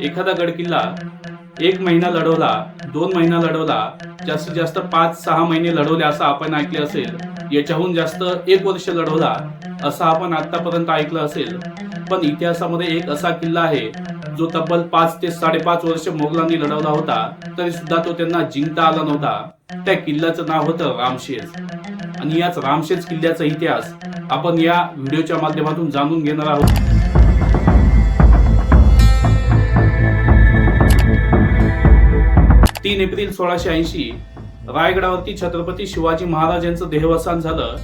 एखादा गड किल्ला एक महिना लढवला दोन महिना लढवला जास्तीत जास्त पाच सहा महिने लढवले असं आपण ऐकले असेल याच्याहून जास्त एक वर्ष लढवला असं आपण आतापर्यंत ऐकलं असेल. पण इतिहासामध्ये एक असा किल्ला आहे जो तब्बल पाच ते साडेपाच वर्ष मोगलांनी लढवला होता तरी सुद्धा तो त्यांना जिंकता आला नव्हता. त्या किल्ल्याचं नाव होतं रामशेज. आणि याच रामशेज किल्ल्याचा इतिहास आपण या व्हिडिओच्या माध्यमातून जाणून घेणार आहोत. तीन एप्रिल सोळाशे ऐंशी. रायगडावरती छत्रपती शिवाजी महाराज यांचं देहवसान झालं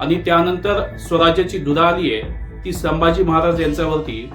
आणि त्यानंतर स्वराज्याची दुधा आली आहे ती संभाजी महाराज यांच्यावरती.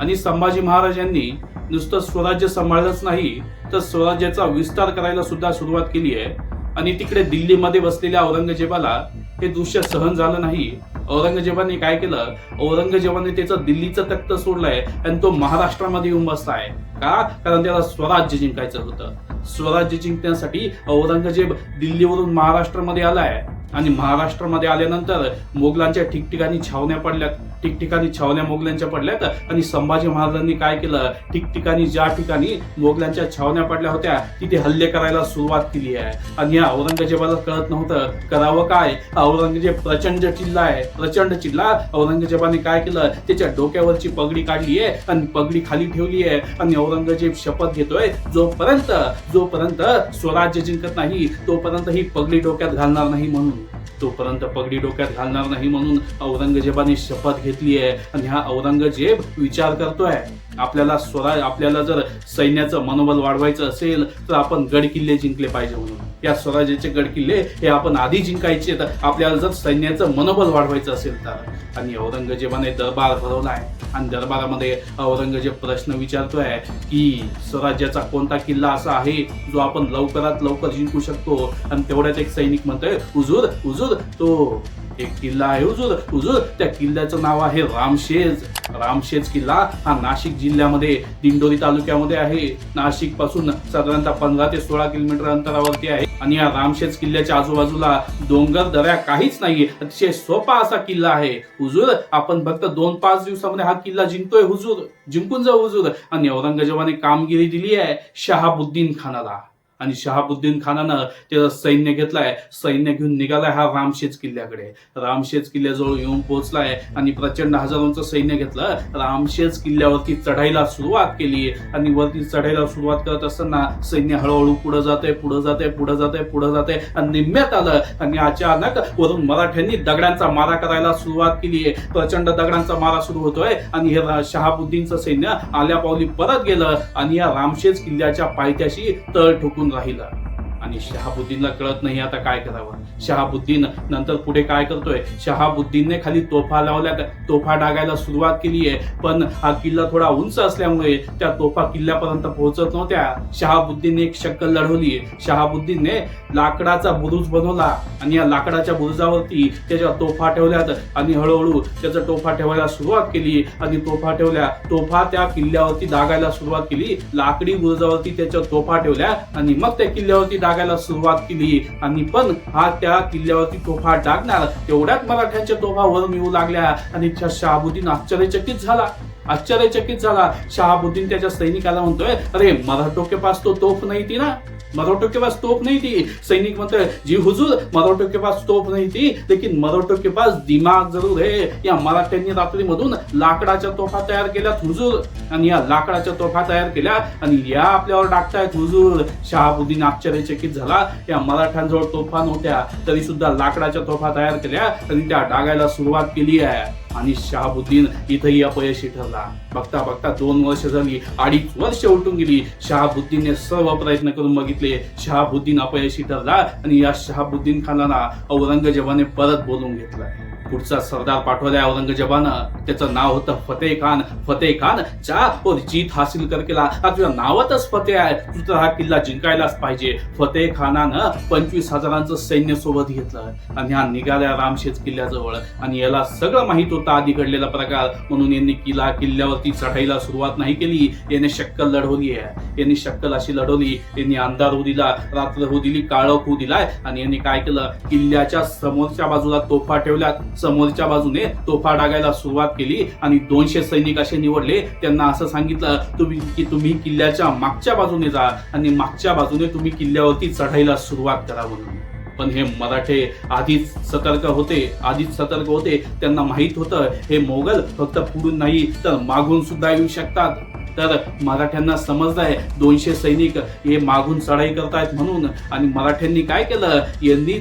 आणि संभाजी महाराज यांनी नुसतं स्वराज्य सांभाळलंच नाही तर स्वराज्याचा विस्तार करायला सुद्धा सुरुवात केली आहे. आणि तिकडे दिल्लीमध्ये बसलेल्या औरंगजेबाला हे दृश्य सहन झालं नाही. औरंगजेबाने काय केलं? औरंगजेबाने त्याचं दिल्लीचं तख्त सोडलंय आणि तो महाराष्ट्रामध्ये येऊन बसलाय. का? कारण त्याला स्वराज्य जिंकायचं होतं. स्वराज्य जिंकण्यासाठी औरंगजेब दिल्लीवरून महाराष्ट्रामध्ये आलाय. आणि महाराष्ट्रामध्ये आल्यानंतर मोगलांच्या ठिकठिकाणी छावण्या पडल्यात. ठिकठिकाणी छावण्या मोगल्यांच्या पडल्यात आणि संभाजी महाराजांनी काय केलं? ठिकठिकाणी ज्या ठिकाणी मोगल्यांच्या छावण्या पडल्या होत्या तिथे हल्ले करायला सुरुवात केली आहे. आणि या औरंगजेबाला कळत नव्हतं करावं काय? औरंगजेब प्रचंड चिल्ला आहे. प्रचंड चिल्ला. औरंगजेबाने काय केलं? त्याच्या डोक्यावरची पगडी काढली आहे आणि पगडी खाली ठेवली आहे. आणि औरंगजेब शपथ घेतोय जोपर्यंत जोपर्यंत स्वराज्य जिंकत नाही तोपर्यंत ही पगडी डोक्यात घालणार नाही म्हणून. तोपर्यंत पगडी डोक्यात घालणार नाही म्हणून औरंगजेबाने शपथ घेतली आहे. आणि हा औरंगजेब विचार करतोय आपल्याला स्वराज आपल्याला जर सैन्याचं मनोबल वाढवायचं असेल तर आपण गड किल्ले जिंकले पाहिजे म्हणून. या स्वराज्याचे गड किल्ले हे आपण आधी जिंकायचे तर आपल्याला जर सैन्याचं मनोबल वाढवायचं असेल तर. आणि औरंगजेबाने दरबार भरवलाय. आणि दरबारामध्ये औरंगजेब प्रश्न विचारतोय की स्वराज्याचा कोणता किल्ला असा आहे जो आपण लवकरात लवकर जिंकू शकतो? आणि तेवढ्यात एक सैनिक म्हणतोय उजूर उजूर तो एक किल्ला आहे. हुजूर हुजूर त्या किल्ल्याचं नाव आहे रामशेज. रामशेज किल्ला हा नाशिक जिल्ह्यामध्ये दिंडोरी तालुक्यामध्ये आहे. नाशिकपासून साधारणतः पंधरा ते सोळा किलोमीटर अंतरावरती आहे. आणि या रामशेज किल्ल्याच्या आजूबाजूला डोंगर दऱ्या काहीच नाही अतिशय सोपा असा किल्ला आहे. हुजूर आपण फक्त दोन पाच दिवसामध्ये हा किल्ला जिंकतोय हुजूर. जिंकून जाऊ हुजूर. आणि औरंगजेबाने कामगिरी दिली आहे शहाबुद्दीन खानाला आणि शहाबुद्दीन खानानं त्याचं सैन्य घेतलाय. सैन्य घेऊन निघालाय हा रामशेज किल्ल्याकडे. रामशेज किल्ल्याजवळ येऊन पोहोचलाय आणि प्रचंड हजारोंचं सैन्य घेतलं. रामशेज किल्ल्यावरती चढायला सुरुवात केली. आणि वरती चढायला सुरुवात करत असताना सैन्य हळूहळू पुढे जाते पुढे जाते पुढे जाते पुढे जाते आणि निम्म्यात आलं. आणि अचानक वरून मराठ्यांनी दगडांचा मारा करायला सुरुवात केली. आहे प्रचंड दगडांचा मारा सुरू होतोय आणि हे शहाबुद्दीनचं सैन्य आल्या पावली परत गेलं आणि या रामशेज किल्ल्याच्या पायथ्याशी तळ ठोकून রাহিলা। आणि शहाबुद्दीनला कळत नाही आता काय करावं. शहाबुद्दीन नंतर पुढे काय करतोय? शहाबुद्दीनने खाली तोफा लावल्या. तोफा डागायला सुरुवात केली आहे. पण हा किल्ला थोडा उंच असल्यामुळे त्या तोफा किल्ल्यापर्यंत पोहोचत नव्हत्या. शहाबुद्दीनने एक शक्कल लढवली. शहाबुद्दीनने लाकडाचा बुरुज बनवला आणि या लाकडाच्या बुरुजावरती त्याच्या तोफा ठेवल्यात आणि हळूहळू त्याचा तोफा ठेवायला सुरुवात केली. आणि तोफा ठेवल्या. तोफा त्या किल्ल्यावरती डागायला सुरुवात केली. लाकडी बुरुजावरती त्याच्या तोफा ठेवल्या आणि मग त्या किल्ल्यावरती डागायला सुरुवात केली. आणि पण हा त्या किल्ल्यावरती तोफा टाकणार तेवढ्यात मराठ्यांच्या तोफा वर येऊ लागल्या. आणि त्या शहाबुद्दीन आश्चर्यचकित झाला. आश्चर्यचकित झाला. शहाबुद्दीन त्याच्या सैनिकाला म्हणतोय अरे मराठो के पास तो तोफ नाही ती ना. मराठों के पास तोप नहीं थी। सैनिक मतलब जी हुजूर मराठों के पास तोप नहीं थी लेकिन मराठों के पास दिमाग जरूर है। या मराठ्यांनी रात्रीमधून लाकडाच्या तोफा तयार केल्यात हुजूर. आणि या लाकडाच्या तोफा तयार केल्या आणि या आपल्यावर टाकतायत हुजूर. शहाबुद्दीन आश्चर्यचकित झाला. या मराठ्यांजवळ तोफा नव्हत्या तरी सुद्धा लाकडाच्या तोफा तयार केल्या आणि त्या डागायला सुरुवात केली आहे. आणि शहाबुद्दीन इथंही अपयशी ठरला. बघता बघता दोन वर्ष झाली अडीच वर्ष उलटून गेली. शहाबुद्दीनने सर्व प्रयत्न करून बघितले. शहाबुद्दीन अपयशी ठरला आणि या शहाबुद्दीन खानाला औरंगजेबाने परत बोलून घेतलं पुढचा सरदार पाठवलाय औरंगजेबानं. त्याचं नाव होतं फतेह खान. फतेह खान चा और जीत हासिल कर केला हा तुझ्या नावातच फतेह आहे. तू तर हा किल्ला जिंकायलाच पाहिजे. फतेह खानानं पंचवीस हजारांचं सैन्य सोबत घेतलं आणि हा निघाल्या रामशेज किल्ल्याजवळ. आणि याला सगळं माहीत होतं. आधी घडलेला प्रकार. म्हणून यांनी किल्ला किल्ल्यावरती चढाईला सुरुवात नाही केली. याने शक्कल लढवली आहे. यांनी शक्कल अशी लढवली. यांनी अंधार होऊ दिला रात्र होऊ दिली काळोख होऊ दिलाय. आणि यांनी काय केलं? किल्ल्याच्या समोरच्या बाजूला तोफा ठेवल्यात. समोरच्या बाजूने तोफा डागायला सुरुवात केली आणि दोनशे सैनिक असे निवडले. त्यांना असं सांगितलं तुम्ही की तुम्ही किल्ल्याच्या मागच्या बाजूने जा आणि मागच्या बाजूने तुम्ही किल्ल्यावरती चढायला सुरुवात करा म्हणून. पण हे मराठे आधीच सतर्क होते आधीच सतर्क होते. त्यांना माहीत होतं हे मोगल फक्त पुढून नाही तर मागून सुद्धा येऊ शकतात. तर मराठ्यांना समजलंय दोनशे सैनिक हे मागून चढाई करतायत म्हणून. आणि मराठ्यांनी काय केलं? यांनी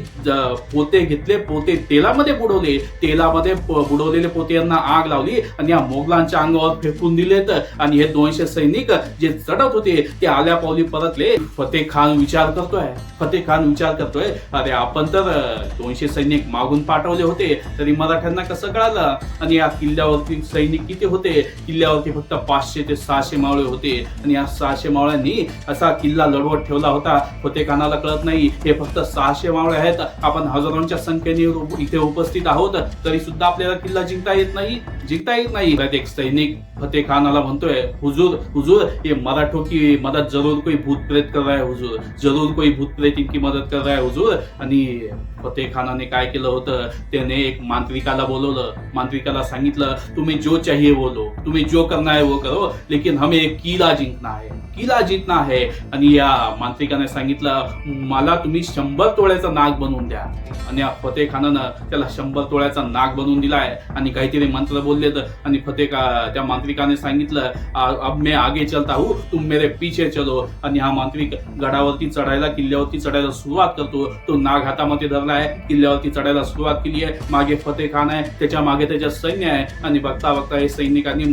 पोते घेतले पोते तेलामध्ये बुडवले. तेलामध्ये बुडवलेले पोते यांना आग लावली आणि या मोगलांच्या अंगावर फेकून दिलेत. आणि हे दोनशे सैनिक जे चढत होते ते आल्या पावली परतले. फतेह खान विचार करतोय. फतेह खान विचार करतोय. अरे आपण तर दोनशे सैनिक मागून पाठवले होते. तरी मराठ्यांना कसं कळालं? आणि या किल्ल्यावरती सैनिक किती होते? किल्ल्यावरती फक्त पाचशे ते सहाशे मावळे होते. आणि या सहाशे मावळ्यांनी असा किल्ला लढवत ठेवला होता. होते कानाला कळत नाही. हे फक्त सहाशे मावळे आहेत. आपण हजारोंच्या संख्येने इथे उपस्थित आहोत. तरी सुद्धा आपल्याला किल्ला जिंकता येत नाही. जिंकता येत नाही. एक सैनिक फतेह खानाला म्हणतोय हुजूर हुजूर ये मराठो की मदत जरूर कोई भूत प्रेत कर रहा है हुजूर. जरूर कोई भूत प्रेत इनकी मदत कर रहा है हुजूर. आणि फतेह खानाने काय केलं होतं? त्याने एक मांत्रिकाला बोलवलं. मांत्रिकाला सांगितलं तुम्ही जो चाहिए बोलो तुम्ही जो करना है वो करो. लेकिन हमें एक किला जिंकना है. हिला जिंकना आहे आणि या मांत्रिकाने सांगितलं मला तुम्ही शंभर तोळ्याचा नाग बनवून द्या. आणि या फतेह खानानं त्याला शंभर तोळ्याचा नाग बनवून दिलाय. आणि काहीतरी मंत्र बोललेत. आणि फतेह त्या मांत्रिकाने सांगितलं अब मैं आगे चलता हूँ तुम मेरे पीछे चलो. आणि हा मांत्रिक गडावरती चढायला किल्ल्यावरती चढायला सुरुवात करतो. तो नाग हातामध्ये धरलाय किल्ल्यावरती चढायला सुरुवात केली आहे. मागे फतेह खान आहे त्याच्यामागे त्याच्या सैन्य आहे. आणि बघता बघता हे सैनिकांनी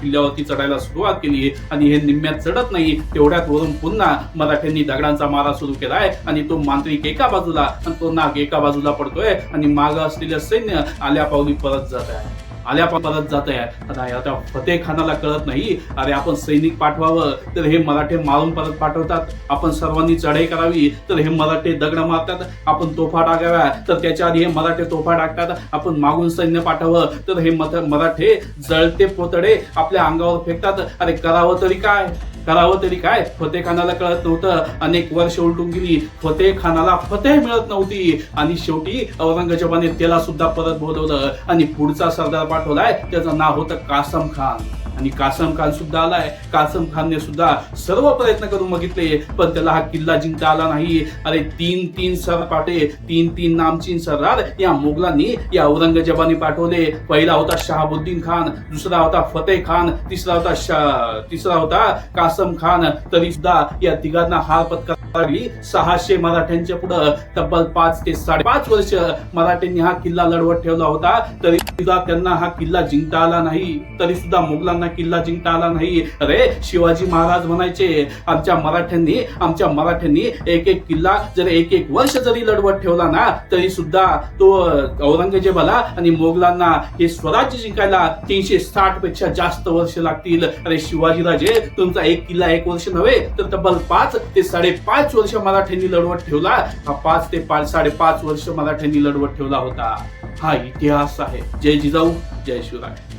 किल्ल्यावरती चढायला सुरुवात केली आणि हे निम्म्यात चढत नाही तेवढ्यात वरून पुन्हा मराठ्यांनी दगडांचा मारा सुरू केलाय आणि तो मांत्रिक एका बाजूला आणि तो नाग एका बाजूला पडतोय आणि माग असलेलं सैन्य आल्या पावली परत जात आहे. आल्या परत जात आहे. आता आता फतेह खानाला कळत नाही. अरे आपण सैनिक पाठवावं तर हे मराठे मारून परत पाठवतात. आपण सर्वांनी चढाई करावी तर हे मराठे दगड मारतात. आपण तोफा टाकाव्या तर त्याच्या आधी हे मराठे तोफा टाकतात. आपण मागून सैन्य पाठवावं तर हे मराठे जळते पोतडे आपल्या अंगावर फेकतात. अरे करावं तरी काय? करावं तरी काय? फतेह खानाला कळत नव्हतं. अनेक वर्ष उलटून गेली. फतेह खानाला फतेह मिळत नव्हती. आणि शेवटी औरंगजेबाने त्याला सुद्धा परत बोलवलं. आणि पुढचा सरदार पाठवलाय. त्याचं नाव होतं कासम खान. आणि कासम खान सुद्धा आलाय. कासम खानने सुद्धा सर्व प्रयत्न करून बघितले पण त्याला हा किल्ला जिंकता आला नाही अरे तीन तीन सर पाटे तीन तीन नामचीन सरदार या मुघलांनी या औरंगजेबाने पाठवले. पहिला होता शहाबुद्दीन खान दुसरा होता फतेह खान तिसरा होता शा तिसरा होता कासम खान. तरी सुद्धा या तिघांना हार पत्करली सहाशे मराठ्यांच्या पुढं तब्बल पाच ते साडेपाच वर्ष मराठ्यांनी हा किल्ला लढवत ठेवला होता. तरी सुद्धा त्यांना हा किल्ला जिंकता आला नाही. तरी सुद्धा मुघलांना किल्ला जिंकता आला नाही. अरे शिवाजी महाराज म्हणायचे आमच्या मराठ्यांनी आमच्या मराठ्यांनी एक एक किल्ला जर एक एक वर्ष जरी लढवत ठेवला ना तरी सुद्धा तो औरंगजेबाला आणि मोगलांना हे स्वराज्य जिंकायला तीनशे साठपेक्षा जास्त वर्ष लागतील. अरे शिवाजीराजे तुमचा एक किल्ला एक वर्ष नव्हे तर तब्बल पाच ते साडेपाच पाच वर्ष मराठ्यांनी लढवत ठेवला. हा पाच ते पाच साडेपाच वर्ष मराठ्यांनी लढवत ठेवला होता. हा इतिहास आहे. जय जिजाऊ जय शिवराय.